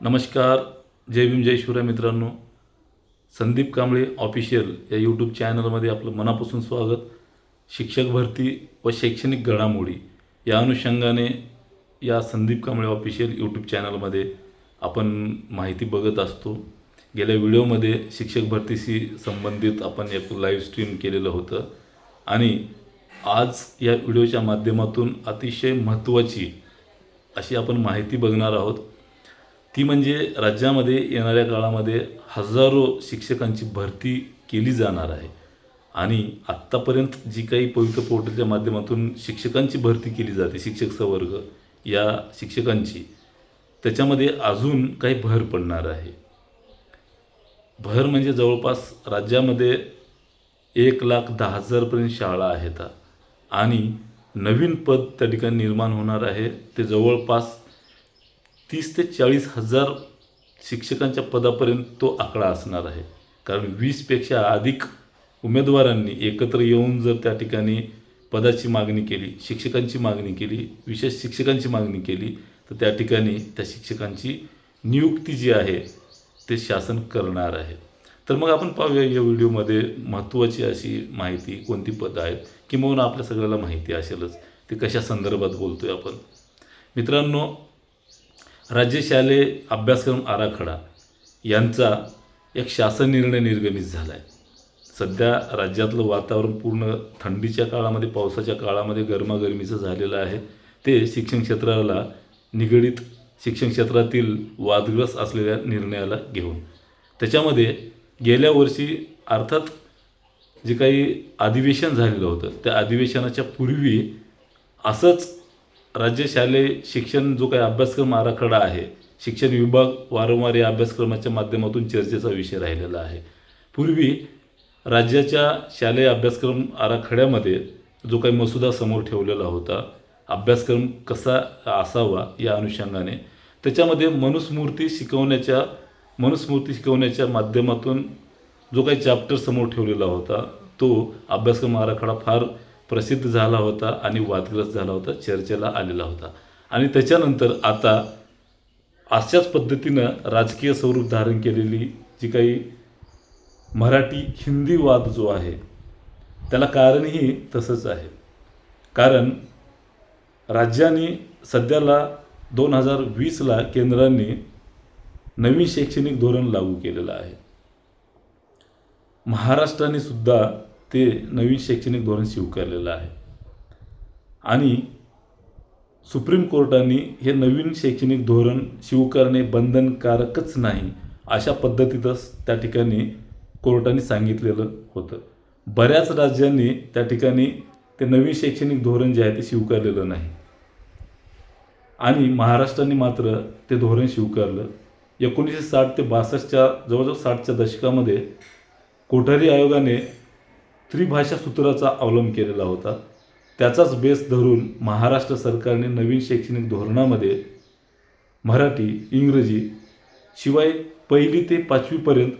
नमस्कार. जय भीम जय शिवराय मित्रांनो. संदीप कांबळे ऑफिशियल या यूट्यूब चॅनलमध्ये आपलं मनापासून स्वागत. शिक्षक भरती व शैक्षणिक घडामोडी या अनुषंगाने या संदीप कांबळे ऑफिशियल यूट्यूब चॅनलमध्ये आपण माहिती बघत असतो. गेल्या व्हिडिओमध्ये शिक्षक भरतीशी संबंधित आपण एक लाईव्ह स्ट्रीम केलेलं होतं. आणि आज या व्हिडिओच्या माध्यमातून अतिशय महत्त्वाची अशी आपण माहिती बघणार आहोत. ती म्हणजे राज्यामध्ये येणाऱ्या काळामध्ये हजारो शिक्षकांची भरती केली जाणार आहे. आणि आत्तापर्यंत जी काही पवित्र पोर्टलच्या माध्यमातून शिक्षकांची भरती केली जाते शिक्षक संवर्ग या शिक्षकांची त्याच्यामध्ये अजून काही भर पडणार आहे. भर म्हणजे जवळपास राज्यामध्ये एक लाख दहा हजारपर्यंत शाळा आहेत. आणि नवीन पद त्या ठिकाणी निर्माण होणार आहे. ते जवळपास तीस ते चाळीस हजार शिक्षकांच्या पदापर्यंत तो आकडा असणार आहे. कारण वीसपेक्षा अधिक उमेदवारांनी एकत्र येऊन जर त्या ठिकाणी पदाची मागणी केली शिक्षकांची मागणी केली विशेष शिक्षकांची मागणी केली तर त्या ठिकाणी त्या शिक्षकांची नियुक्ती जी आहे ते शासन करणार आहे. तर मग आपण पाहूया या व्हिडिओमध्ये महत्त्वाची अशी माहिती कोणती पदं आहेत किंवा आपल्या सगळ्याला माहिती असेलच ते कशा संदर्भात बोलतो आहे आपण. मित्रांनो राज्य शालेय अभ्यासक्रम आराखडा यांचा एक शासन निर्णय निर्गमित झाला आहे सध्या राज्यातलं वातावरण पूर्ण थंडीच्या काळामध्ये पावसाच्या काळामध्ये गरमागरमीचं झालेलं आहे. ते शिक्षण क्षेत्राला निगडीत शिक्षण क्षेत्रातील वादग्रस्त असलेल्या निर्णयाला घेऊन. त्याच्यामध्ये गेल्या वर्षी अर्थात जे काही अधिवेशन झालेलं होतं त्या अधिवेशनाच्या पूर्वी असंच राज्य शालेय शिक्षण जो काही अभ्यासक्रम आराखडा आहे शिक्षण विभाग वारंवार या अभ्यासक्रमाच्या माध्यमातून चर्चेचा विषय राहिलेला आहे. पूर्वी राज्याच्या शालेय अभ्यासक्रम आराखड्यामध्ये जो काही मसुदा समोर ठेवलेला होता अभ्यासक्रम कसा असावा या अनुषंगाने त्याच्यामध्ये मनुस्मूर्ती शिकवण्याच्या मनुस्मृती शिकवण्याच्या माध्यमातून जो काही चॅप्टर समोर ठेवलेला होता तो अभ्यासक्रम आराखडा फार प्रसिद्ध झाला होता आणि वादग्रस्त झाला होता चर्चेला आलेला होता. आणि त्याच्यानंतर आता अशाच पद्धतीनं राजकीय स्वरूप धारण केलेली जी काही मराठी हिंदी वाद जो आहे त्याला कारणही तसंच आहे. कारण राज्याने सध्याला दोन हजार वीसला केंद्राने नवीन शैक्षणिक धोरण लागू केलेलं आहे. महाराष्ट्राने सुद्धा ते नवीन शैक्षणिक धोरण स्वीकारलेलं आहे. आणि सुप्रीम कोर्टाने हे नवीन शैक्षणिक धोरण स्वीकारणे बंधनकारकच नाही अशा पद्धतीतच त्या ठिकाणी कोर्टाने सांगितलेलं होतं. बऱ्याच राज्यांनी त्या ठिकाणी ते नवीन शैक्षणिक धोरण जे आहे ते स्वीकारलेलं नाही. आणि महाराष्ट्राने मात्र ते धोरण स्वीकारलं. एकोणीसशे साठ ते बासष्टच्या जवळजवळ साठच्या दशकामध्ये कोठारी आयोगाने त्रिभाषा सूत्राचा अवलंब केलेला होता. त्याचाच बेस धरून महाराष्ट्र सरकारने नवीन शैक्षणिक धोरणामध्ये मराठी इंग्रजी शिवाय पहिली ते पाचवीपर्यंत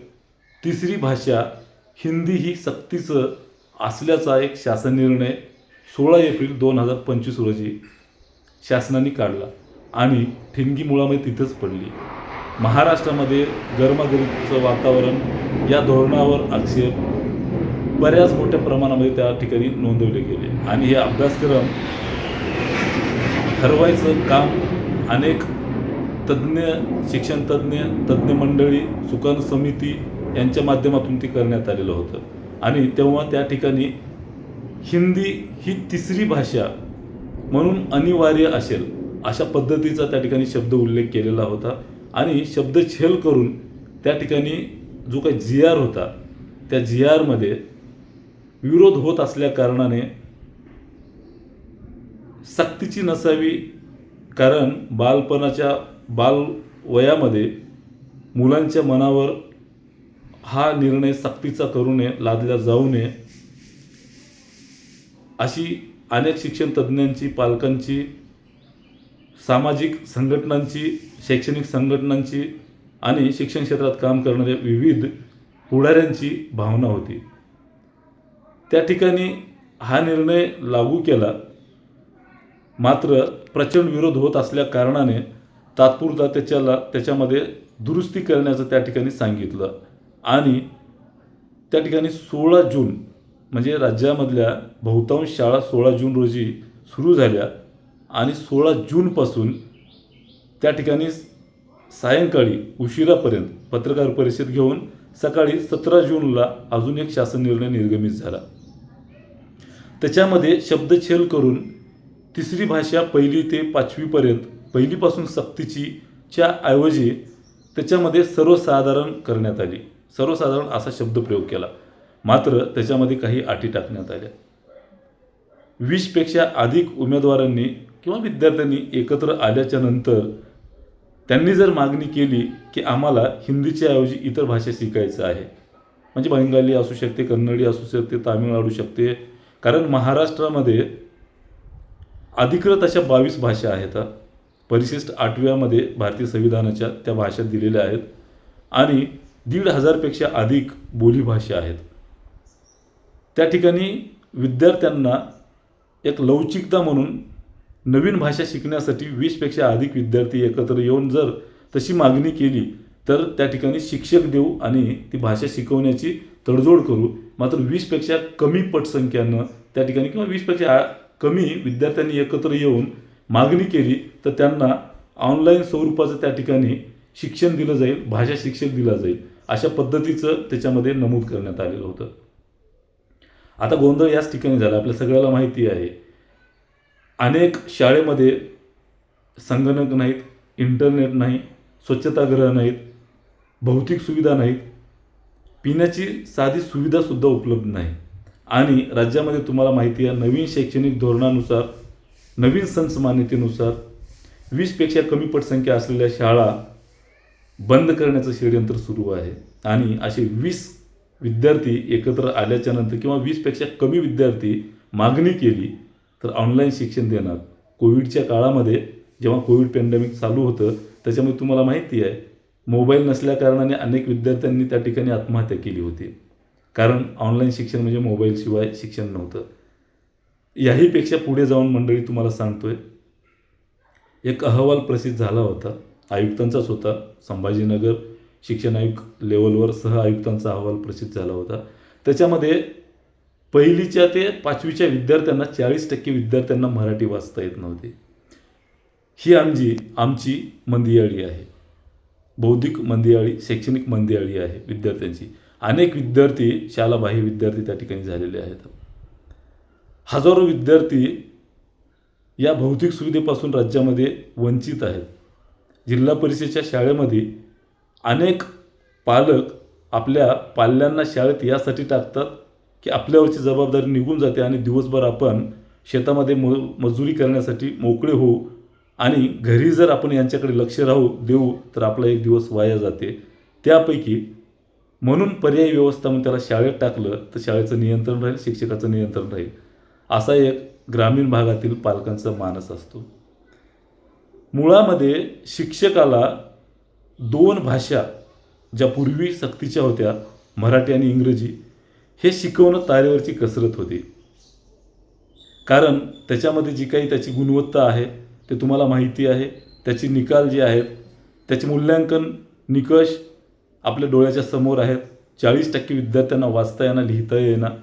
तिसरी भाषा हिंदी ही सक्तीचं असल्याचा एक शासन निर्णय सोळा एप्रिल दोन हजार पंचवीस रोजी शासनाने काढला आणि ठिणगी मुळामध्ये तिथंच पडली. महाराष्ट्रामध्ये गरमागरीचं वातावरण या धोरणावर आक्षेप बऱ्याच मोठ्या प्रमाणामध्ये त्या ठिकाणी नोंदवले गेले. आणि हे अभ्यासक्रम ठरवायचं काम अनेक तज्ज्ञ शिक्षण तज्ज्ञ तज्ज्ञ मंडळी सुकान समिती यांच्या माध्यमातून ते करण्यात आलेलं होतं. आणि तेव्हा त्या ठिकाणी हिंदी ही तिसरी भाषा म्हणून अनिवार्य असेल अशा पद्धतीचा त्या ठिकाणी शब्द उल्लेख केलेला होता. आणि शब्द छेल करून त्या ठिकाणी जो काही जी आर होता त्या जी आरमध्ये विरोध होत असल्या कारणाने सक्तीची नसावी कारण बालपणाच्या बालवयामध्ये मुलांच्या मनावर हा निर्णय सक्तीचा करू नये लादला जाऊ नये अशी अनेक शिक्षण तज्ज्ञांची पालकांची सामाजिक संघटनांची शैक्षणिक संघटनांची आणि शिक्षण क्षेत्रात काम करणाऱ्या विविध पुढाऱ्यांची भावना होती. त्या ठिकाणी हा निर्णय लागू केला. मात्र प्रचंड विरोध होत असल्या कारणाने तात्पुरता त्याच्याला त्याच्यामध्ये दुरुस्ती करण्याचं त्या ठिकाणी सांगितलं. आणि त्या ठिकाणी सोळा जून म्हणजे राज्यामधल्या बहुतांश शाळा सोळा जून रोजी सुरू झाल्या. आणि सोळा जूनपासून त्या ठिकाणी सायंकाळी उशिरापर्यंत पत्रकार परिषद घेऊन सकाळी सतरा जूनला अजून एक शासन निर्णय निर्गमित झाला. त्याच्यामध्ये शब्दछेल करून तिसरी भाषा पहिली ते पाचवीपर्यंत पहिलीपासून सक्तीची च्या ऐवजी त्याच्यामध्ये सर्वसाधारण करण्यात आली. सर्वसाधारण असा शब्द प्रयोग केला. मात्र त्याच्यामध्ये काही अटी टाकण्यात आल्या. वीसपेक्षा अधिक उमेदवारांनी किंवा विद्यार्थ्यांनी एकत्र आल्याच्यानंतर त्यांनी जर मागणी केली की आम्हाला हिंदीच्या ऐवजी इतर भाषा शिकायचं आहे म्हणजे बंगाली असू शकते कन्नडी असू शकते तामिळ असू शकते कारण महाराष्ट्रामध्ये अधिकृत अशा बावीस भाषा आहेत परिशिष्ट आठव्यामध्ये भारतीय संविधानाच्या त्या भाषा दिलेल्या आहेत आणि दीड हजारपेक्षा अधिक बोलीभाषा आहेत. त्या ठिकाणी विद्यार्थ्यांना एक लवचिकता म्हणून नवीन भाषा शिकण्यासाठी वीसपेक्षा अधिक विद्यार्थी एकत्र येऊन जर तशी मागणी केली तर त्या ठिकाणी शिक्षक देऊ आणि ती भाषा शिकवण्याची तडजोड करू. मात्र वीसपेक्षा कमी पटसंख्यानं त्या ठिकाणी किंवा वीसपेक्षा कमी विद्यार्थ्यांनी एकत्र येऊन मागणी केली तर त्यांना ऑनलाईन स्वरूपाचं त्या ठिकाणी शिक्षण दिलं जाईल भाषा शिक्षक दिला जाईल अशा पद्धतीचं त्याच्यामध्ये नमूद करण्यात आलेलं होतं. आता गोंधळ याच ठिकाणी झाला. आपल्या सगळ्याला माहिती आहे. अनेक शाळेमध्ये संगणक नाहीत इंटरनेट नाही स्वच्छतागृह नाहीत भौतिक सुविधा नाहीत. पिण्याची साधी सुविधासुद्धा उपलब्ध नाही. आणि राज्यामध्ये तुम्हाला माहिती आहे नवीन शैक्षणिक धोरणानुसार नवीन संच मान्यतेनुसार वीसपेक्षा कमी पटसंख्या असलेल्या शाळा बंद करण्याचं षडयंत्र सुरू आहे. आणि असे वीस विद्यार्थी एकत्र आल्याच्यानंतर किंवा वीसपेक्षा कमी विद्यार्थी मागणी केली तर ऑनलाईन शिक्षण देणार. कोविडच्या काळामध्ये जेव्हा कोविड पॅन्डेमिक चालू होतं त्याच्यामुळे तुम्हाला माहिती आहे मोबाईल नसल्या कारणाने अनेक विद्यार्थ्यांनी त्या ठिकाणी आत्महत्या केली होती. कारण ऑनलाईन शिक्षण म्हणजे मोबाईलशिवाय शिक्षण नव्हतं. याहीपेक्षा पुढे जाऊन मंडळी तुम्हाला सांगतोय एक अहवाल प्रसिद्ध झाला होता. आयुक्तांचाच होता. संभाजीनगर शिक्षण आयुक्त लेवलवर सह आयुक्तांचा अहवाल प्रसिद्ध झाला होता. त्याच्यामध्ये पहिलीच्या ते पाचवीच्या विद्यार्थ्यांना चाळीस टक्के विद्यार्थ्यांना मराठी वाचता येत नव्हते. ही आमची आमची मंदियाळी आहे. बौद्धिक मंदियाळी शैक्षणिक मंदियाळी आहे विद्यार्थ्यांची. अनेक विद्यार्थी शालाबाह्य विद्यार्थी त्या ठिकाणी झालेले आहेत. हजारो विद्यार्थी या भौतिक सुविधेपासून राज्यामध्ये वंचित आहेत. जिल्हा परिषदेच्या शाळेमध्ये अनेक पालक आपल्या पाल्यांना शाळेत यासाठी टाकतात की आपल्यावरची जबाबदारी निघून जाते आणि दिवसभर आपण शेतामध्ये म मजुरी करण्यासाठी मोकळे होऊ आणि घरी जर आपण यांच्याकडे लक्ष राहू देऊ तर आपला एक दिवस वाया जाते. त्यापैकी म्हणून पर्यायी व्यवस्था म्हणून त्याला शाळेत टाकलं तर शाळेचं नियंत्रण राहील शिक्षकाचं नियंत्रण राहील. असा एक ग्रामीण भागातील पालकांचा मानस असतो. मुळामध्ये शिक्षकाला दोन भाषा ज्या पूर्वी सक्तीच्या होत्या मराठी आणि इंग्रजी हे शिकवणं तारेवरची कसरत होती. कारण त्याच्यामध्ये जी काही त्याची गुणवत्ता आहे ते तुम्हाला माहिती आहे. त्याचे निकाल जे आहेत त्याचे मूल्यांकन निकष आपल्या डोळ्याच्या समोर आहेत. चाळीस टक्के विद्यार्थ्यांना वाचता येणं लिहिता येणं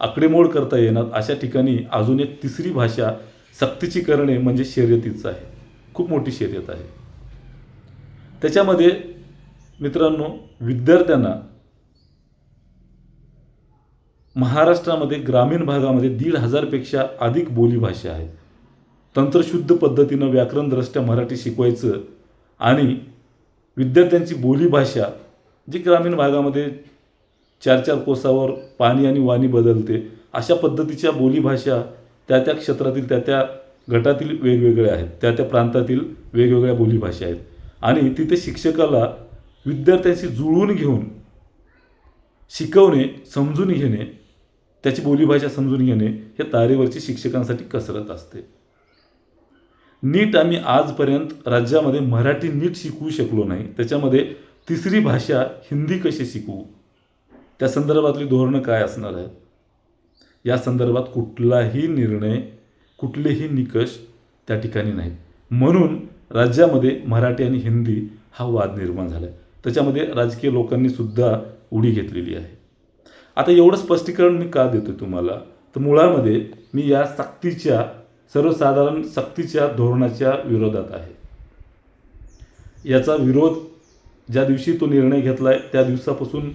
आकडेमोड करता येणार. अशा ठिकाणी अजून एक तिसरी भाषा सक्तीची करणे म्हणजे शर्यतीचं आहे. खूप मोठी शर्यत आहे. त्याच्यामध्ये मित्रांनो विद्यार्थ्यांना महाराष्ट्रामध्ये ग्रामीण भागामध्ये दीड हजारपेक्षा अधिक बोलीभाषा आहेत. तंत्रशुद्ध पद्धतीनं व्याकरणदृष्ट्या मराठी शिकवायचं आणि विद्यार्थ्यांची बोलीभाषा जी ग्रामीण भागामध्ये चार चार कोसावर पाणी आणि वाणी बदलते अशा पद्धतीच्या बोलीभाषा त्या त्या क्षेत्रातील त्या त्या गटातील वेगवेगळ्या आहेत. त्या त्या प्रांतातील वेगवेगळ्या बोलीभाषा आहेत. आणि तिथे शिक्षकाला विद्यार्थ्यांशी जुळवून घेऊन शिकवणे समजून घेणे त्याची बोलीभाषा समजून घेणे हे तारेवरची शिक्षकांसाठी कसरत असते. नीट आम्ही आजपर्यंत राज्यामध्ये मराठी नीट शिकवू शकलो नाही. त्याच्यामध्ये तिसरी भाषा हिंदी कशी शिकवू? त्या संदर्भातली धोरणं काय असणार आहेत? या संदर्भात कुठलाही निर्णय कुठलेही निकष त्या ठिकाणी नाहीत. म्हणून राज्यामध्ये मराठी आणि हिंदी हा वाद निर्माण झाला आहे त्याच्यामध्ये राजकीय लोकांनी सुद्धा उडी घेतलेली आहे. आता एवढं स्पष्टीकरण मी का देतो तुम्हाला? तर मुळामध्ये मी या सक्तीच्या सर्वसाधारण सक्तीच्या धोरणाच्या विरोधात आहे. याचा विरोध ज्या दिवशी तो निर्णय घेतला आहे त्या दिवसापासून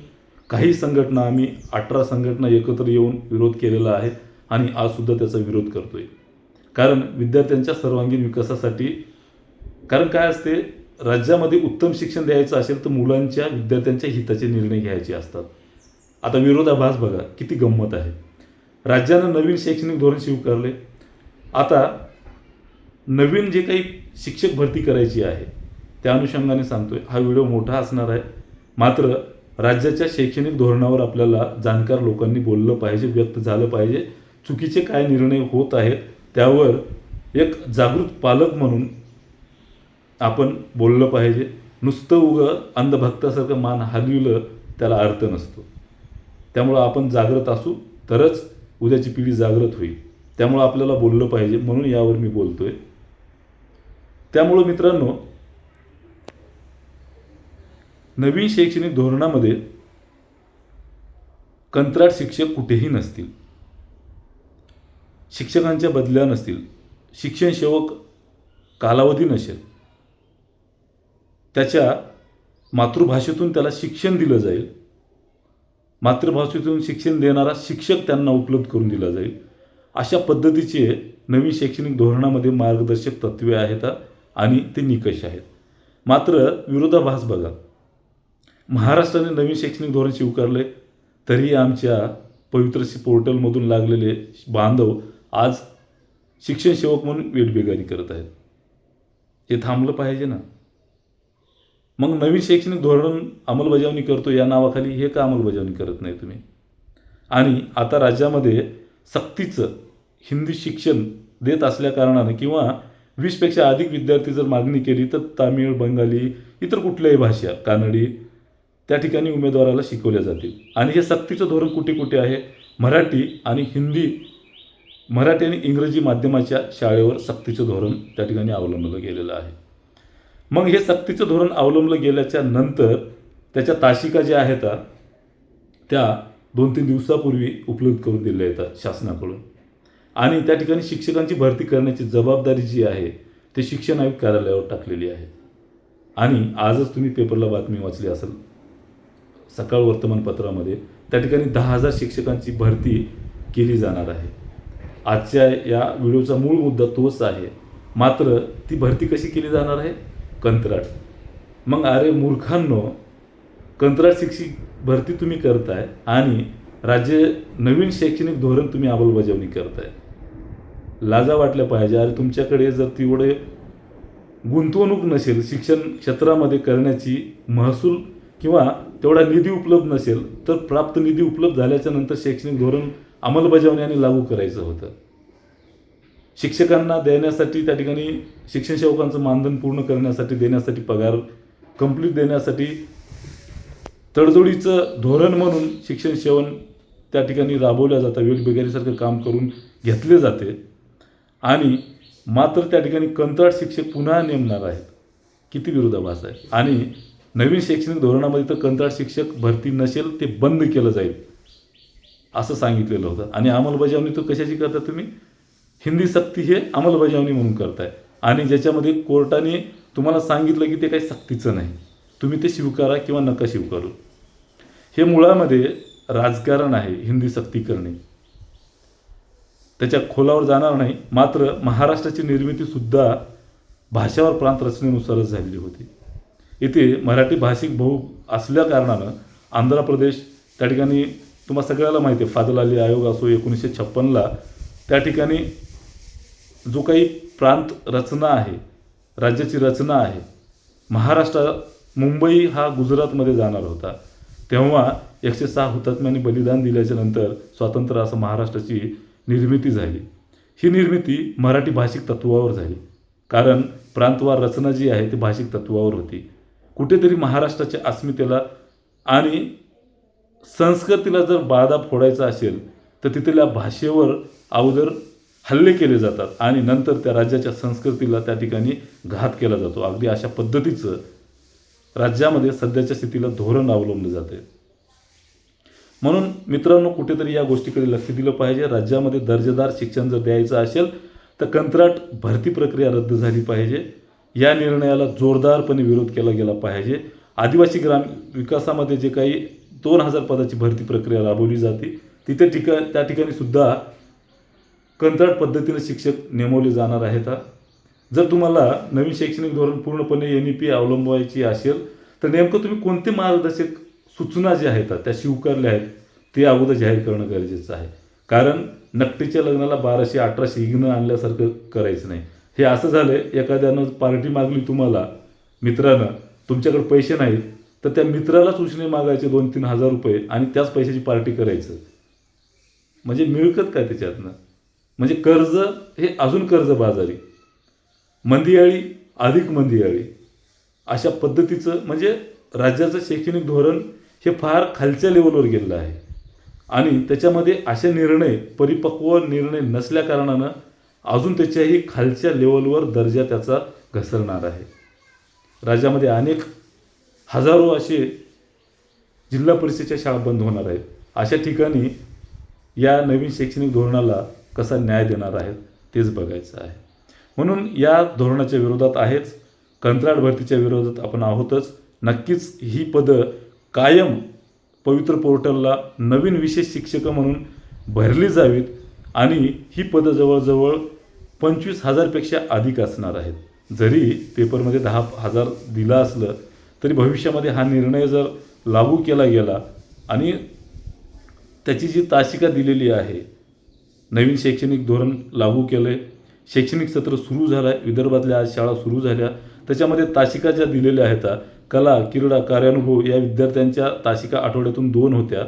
काही संघटना आम्ही अठरा संघटना एकत्र येऊन विरोध केलेला आहे आणि आजसुद्धा त्याचा विरोध करतो आहे कारण विद्यार्थ्यांच्या सर्वांगीण विकासासाठी कारण काय असते राज्यामध्ये उत्तम शिक्षण द्यायचं असेल तर मुलांच्या विद्यार्थ्यांच्या हिताचे निर्णय घ्यायचे असतात. आता विरोधाभास बघा किती गंमत आहे. राज्यानं नवीन शैक्षणिक धोरण स्वीकारले आता नवीन जे काही शिक्षक भरती करायची आहे त्या अनुषंगाने सांगतोय. हा व्हिडिओ मोठा असणार आहे. मात्र राज्याच्या शैक्षणिक धोरणावर आपल्याला जाणकार लोकांनी बोललं पाहिजे व्यक्त झालं पाहिजे. चुकीचे काय निर्णय होत आहेत त्यावर एक जागृत पालक म्हणून आपण बोललं पाहिजे. नुसतं उगं अंधभक्तासारखं मान हलविलं त्याला अर्थ नसतो. त्यामुळं आपण जागृत असू तरच उद्याची पिढी जागृत होईल. त्यामुळं आपल्याला बोललं पाहिजे म्हणून यावर मी बोलतोय. त्यामुळं मित्रांनो नवीन शैक्षणिक धोरणामध्ये कंत्राट शिक्षक कुठेही नसतील. शिक्षकांच्या बदल्या नसतील. शिक्षण सेवक कालावधी नसेल. त्याच्या मातृभाषेतून त्याला शिक्षण दिलं जाईल. मातृभाषेतून शिक्षण देणारा शिक्षक त्यांना उपलब्ध करून दिला जाईल. अशा पद्धतीचे नवीन शैक्षणिक धोरणामध्ये मार्गदर्शक तत्वे आहेत आणि ते निकष आहेत. मात्र विरोधाभास बघा. महाराष्ट्राने नवीन शैक्षणिक धोरण स्वीकारले तरी आमच्या पवित्रसी पोर्टलमधून लागलेले बांधव आज शिक्षण सेवक म्हणून वेटबेगारी करत आहेत. हे थांबलं पाहिजे ना? मग नवीन शैक्षणिक धोरण अंमलबजावणी करतो या नावाखाली हे का अंमलबजावणी करत नाही तुम्ही? आणि आता राज्यामध्ये सक्तीचं हिंदी शिक्षण देत असल्या कारणानं किंवा वीसपेक्षा अधिक विद्यार्थी जर मागणी केली तर तामिळ बंगाली इतर कुठल्याही भाषा कानडी त्या ठिकाणी उमेदवाराला शिकवल्या जातील. आणि हे सक्तीचं धोरण कुठे कुठे आहे? मराठी आणि हिंदी मराठी आणि इंग्रजी माध्यमाच्या शाळेवर सक्तीचं धोरण त्या ठिकाणी अवलंबलं गेलेलं आहे. मग हे सक्तीचं धोरण अवलंबलं गेल्याच्यानंतर त्याच्या ताशिका ज्या आहेत त्या दोन तीन दिवसापूर्वी उपलब्ध करून दिल्या येतात शासनाकडून. आणि त्या ठिकाणी शिक्षकांची भरती करण्याची जबाबदारी जी आहे ते शिक्षण आयुक्त कार्यालयावर टाकलेली आहे. आणि आजच तुम्ही पेपरला बातमी वाचली असेल सकाळ वर्तमानपत्रामध्ये त्या ठिकाणी दहा हजार शिक्षकांची भरती केली जाणार आहे. आजच्या या व्हिडिओचा मूळ मुद्दा तोच आहे मात्र ती भरती कशी केली जाणार आहे? कंत्राट. मग अरे मूर्खांनो कंत्राट शिक्षक भरती तुम्ही करताय आणि राज्य नवीन शैक्षणिक धोरण तुम्ही अंमलबजावणी करताय. लाजा वाटल्या पाहिजे. अरे तुमच्याकडे जर तेवढे गुंतवणूक नसेल शिक्षण क्षेत्रामध्ये करण्याची महसूल किंवा तेवढा निधी उपलब्ध नसेल तर प्राप्त निधी उपलब्ध झाल्याच्यानंतर शैक्षणिक धोरण अंमलबजावणी आणि लागू करायचं होतं. शिक्षकांना देण्यासाठी त्या ठिकाणी शिक्षण सेवकांचं मानधन पूर्ण करण्यासाठी देण्यासाठी पगार कंप्लीट देण्यासाठी तडजोडीचं धोरण म्हणून शिक्षण सेवन त्या ठिकाणी राबवल्या जातं. वेगवेगळ्यासारखं काम करून घेतले जाते. आणि मात्र त्या ठिकाणी कंत्राट शिक्षक पुन्हा नेमणार आहेत. किती विरोधाभास आहे. आणि नवीन शैक्षणिक धोरणामध्ये तर कंत्राट शिक्षक भरती नसेल ते बंद केलं जाईल असं सांगितलेलं होतं. आणि अंमलबजावणी तो कशाची करता तुम्ही? हिंदी सक्ती हे अंमलबजावणी म्हणून करताय. आणि ज्याच्यामध्ये कोर्टाने तुम्हाला सांगितलं की ते काही सक्तीचं नाही. तुम्ही ते स्वीकारा किंवा नका स्वीकारू. हे मुळामध्ये राजकारण आहे हिंदी सक्ती करणे त्याच्या खोलावर जाणार नाही. मात्र महाराष्ट्राची निर्मितीसुद्धा भाषावर प्रांत रचनेनुसारच झालेली होती. इथे मराठी भाषिक बहु असल्या कारणानं आंध्र प्रदेश त्या ठिकाणी तुम्हाला सगळ्याला माहिती आहे फादल अली आयोग असो एकोणीसशे छप्पनला त्या ठिकाणी जो काही प्रांत रचना आहे राज्याची रचना आहे महाराष्ट्र मुंबई हा गुजरातमध्ये जाणार होता. तेव्हा एकशे सहा हुतात्म्यांनी बलिदान दिल्याच्या नंतर स्वातंत्र्य असं महाराष्ट्राची निर्मिती झाली. ही निर्मिती मराठी भाषिक तत्वावर झाली. कारण प्रांतवार रचना जी आहे ती भाषिक तत्वावर होती. कुठेतरी महाराष्ट्राच्या अस्मितेला आणि संस्कृतीला जर बाधा फोडायचा असेल तर तिथल्या भाषेवर अगोदर हल्ले केले जातात आणि नंतर त्या राज्याच्या संस्कृतीला त्या ठिकाणी घात केला जातो. अगदी अशा पद्धतीचं राज्यामध्ये सध्याच्या स्थितीला धोरण अवलंबलं जाते म्हणून मित्रांनो कुठेतरी या गोष्टीकडे लक्ष दिलं पाहिजे. राज्यामध्ये दर्जेदार शिक्षण जर द्यायचं असेल तर कंत्राट भरती प्रक्रिया रद्द झाली पाहिजे. या निर्णयाला जोरदारपणे विरोध केला गेला पाहिजे. आदिवासी ग्राम विकासामध्ये जे काही दोन हजार पदाची भरती प्रक्रिया राबवली जाते तिथे ठिका त्या ठिकाणी सुद्धा कंत्राट पद्धतीने शिक्षक नेमवले जाणार आहेत. जर तुम्हाला नवीन शैक्षणिक धोरण पूर्णपणे एन ई पी अवलंबवायची असेल तर नेमकं तुम्ही कोणते मार्गदर्शक सूचना ज्या आहेत त्या स्वीकारल्या आहेत ते अगोदर जाहीर करणं गरजेचं आहे. कारण नकटीच्या लग्नाला बाराशे अठराशे इग्न आणल्यासारखं करायचं नाही. हे असं झालं एखाद्यानं पार्टी मागली तुम्हाला मित्रानं तुमच्याकडे पैसे नाहीत तर त्या मित्रालाच उसने मागायचे दोन तीन हजार रुपये आणि त्याच पैशाची पार्टी करायचं. म्हणजे मिळकत काय त्याच्यातनं? म्हणजे कर्ज हे अजून कर्ज बाजारी मंदियाळी अधिक मंदियाळी. अशा पद्धतीचं म्हणजे राज्याचं शैक्षणिक धोरण हे फार खालच्या लेवलवर गेलेलं आहे. आणि त्याच्यामध्ये असे निर्णय परिपक्व निर्णय नसल्या कारणानं अजून त्याच्याही खालच्या लेवलवर दर्जा त्याचा घसरणार आहे. राज्यामध्ये अनेक हजारो असे जिल्हा परिषदेच्या शाळा बंद होणार आहेत. अशा ठिकाणी या नवीन शैक्षणिक धोरणाला कसा न्याय देणार आहेत तेच बघायचं आहे. म्हणून या धोरणाच्या विरोधात आहेच. कंत्राट भरतीच्या विरोधात आपण आहोतच. नक्कीच ही पदं कायम पवित्र पोर्टलला नवीन विशेष शिक्षकं म्हणून भरली जावीत आणि ही पदं जवळजवळ पंचवीस हजारपेक्षा अधिक असणार आहेत. जरी पेपरमध्ये दहा हजार दिला असलं तरी भविष्यामध्ये हा निर्णय जर लागू केला गेला आणि त्याची जी तासिका दिलेली आहे नवीन शैक्षणिक धोरण लागू केलं आहे शैक्षणिक सत्र सुरू झालं आहे विदर्भातल्या आज शाळा सुरू झाल्या त्याच्यामध्ये तासिका ज्या दिलेल्या आहेत कला क्रीडा कार्यानुभव या विद्यार्थ्यांच्या तासिका आठवड्यातून दोन होत्या.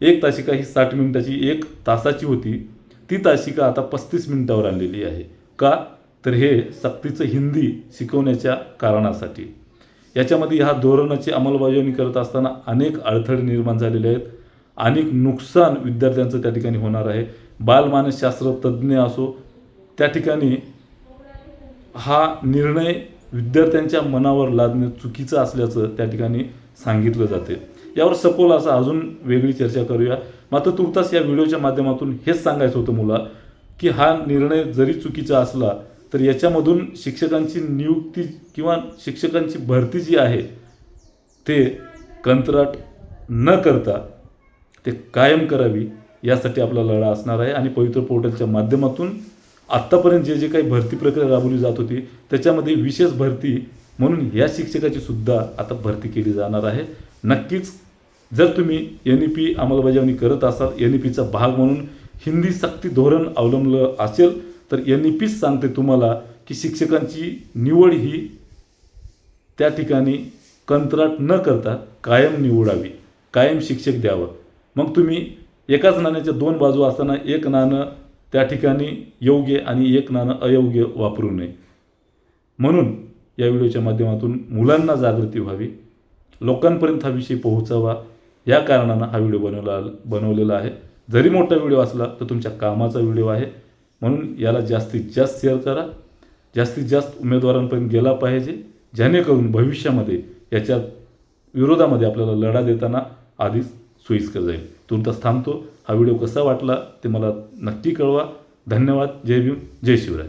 एक तासिका ही साठ मिनिटाची एक तासाची होती. ती तासिका आता पस्तीस मिनिटावर आणलेली आहे. का? तर हे सक्तीचं हिंदी शिकवण्याच्या कारणासाठी. याच्यामध्ये ह्या धोरणाची अंमलबजावणी करत असताना अनेक अडथळे निर्माण झालेले आहेत. अनेक नुकसान विद्यार्थ्यांचं त्या ठिकाणी होणार आहे. बालमानसशास्त्र तज्ज्ञ असो त्या ठिकाणी हा निर्णय विद्यार्थ्यांच्या मनावर लादणे चुकीचं असल्याचं त्या ठिकाणी सांगितलं जाते. यावर सखोल असं अजून वेगळी चर्चा करूया. मात्र तुर्तास या व्हिडिओच्या माध्यमातून हेच सांगायचं होतं मुला की हा निर्णय जरी चुकीचा असला तर याच्यामधून शिक्षकांची नियुक्ती किंवा शिक्षकांची भरती जी आहे ते कंत्राट न करता ते कायम करावी यासाठी आपला लढा असणार आहे. आणि पवित्र पोर्टलच्या माध्यमातून आत्तापर्यंत जे जे काही भरती प्रक्रिया राबवली जात होती त्याच्यामध्ये विशेष भरती म्हणून या शिक्षकाची सुद्धा आता भरती केली जाणार आहे. नक्कीच जर तुम्ही एन ई पी अंमलबजावणी करत असाल एन ई पीचा भाग म्हणून हिंदी सक्ती धोरण अवलंबलं असेल तर एन ई पीच सांगते तुम्हाला की शिक्षकांची निवड ही त्या ठिकाणी कंत्राट न करता कायम निवडावी कायम शिक्षक द्यावं. मग तुम्ही एकाच नाण्याच्या दोन बाजू असताना एक नाणं त्या ठिकाणी योग्य आणि एक नाणं अयोग्य वापरू नये. म्हणून या व्हिडिओच्या माध्यमातून मुलांना जागृती व्हावी लोकांपर्यंत हा विषय पोहोचावा या कारणानं हा व्हिडिओ बनवला बनवलेला आहे. जरी मोठा व्हिडिओ असला तर तुमच्या कामाचा व्हिडिओ आहे. म्हणून याला जास्तीत जास्त शेअर करा. जास्तीत जास्त उमेदवारांपर्यंत गेला पाहिजे जेणेकरून भविष्यामध्ये याच्या विरोधामध्ये आपल्याला लढा देताना आधीच सोयीस्कर जाईल. तुर्तास थांबतो हा व्हिडिओ कसा वाटला ते मला नक्की कळवा. धन्यवाद. जय भीम. जय शिवराय.